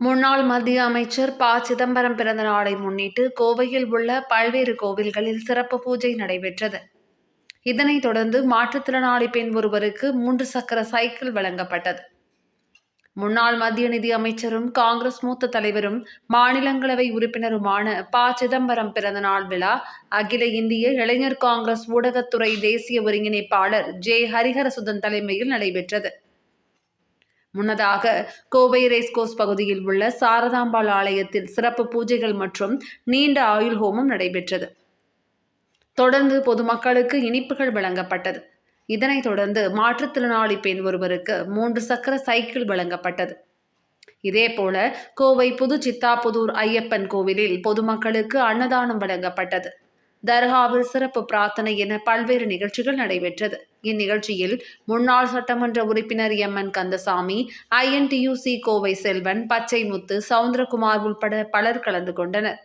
முன்னாள் மத்திய அமைச்சர் ப. சிதம்பரம் பிறந்த நாளை முன்னிட்டு கோவையில் உள்ள பல்வேறு கோவில்களில் சிறப்பு பூஜை நடைபெற்றது. இதனைத் தொடர்ந்து மாற்றுத்திறனாளி பெண் ஒருவருக்கு மூன்று சக்கர சைக்கிள் வழங்கப்பட்டது. முன்னாள் மத்திய நிதி அமைச்சரும் காங்கிரஸ் மூத்த தலைவரும் மாநிலங்களவை உறுப்பினருமான ப. சிதம்பரம் பிறந்தநாள் விழா அகில இந்திய இளைஞர் காங்கிரஸ் ஊடகத்துறை தேசிய ஒருங்கிணைப்பாளர் ஜே. ஹரிஹரசுதன் தலைமையில் நடைபெற்றது. முன்னதாக கோவை ரேஸ்கோஸ் பகுதியில் உள்ள சாரதாம்பாள் ஆலயத்தில் சிறப்பு பூஜைகள் மற்றும் நீண்ட ஆயுள் ஹோமம் நடைபெற்றது. தொடர்ந்து பொதுமக்களுக்கு இனிப்புகள் வழங்கப்பட்டது. இதனைத் தொடர்ந்து மாற்றுத்திறனாளி பெண் ஒருவருக்கு மூன்று சக்கர சைக்கிள் வழங்கப்பட்டது. இதேபோல கோவை புது சித்தாபுதூர் ஐயப்பன் கோவிலில் பொதுமக்களுக்கு அன்னதானம் வழங்கப்பட்டது. தர்காவில் சிறப்பு பிரார்த்தனை என பல்வேறு நிகழ்ச்சிகள் நடைபெற்றது. இந்நிகழ்ச்சியில் முன்னாள் சட்டமன்ற உறுப்பினர் M. N. Kandasamy INTUC Kovai Selvan Pachaimuthu Soundarakumar உள்பட பலர் கலந்து கொண்டனர்.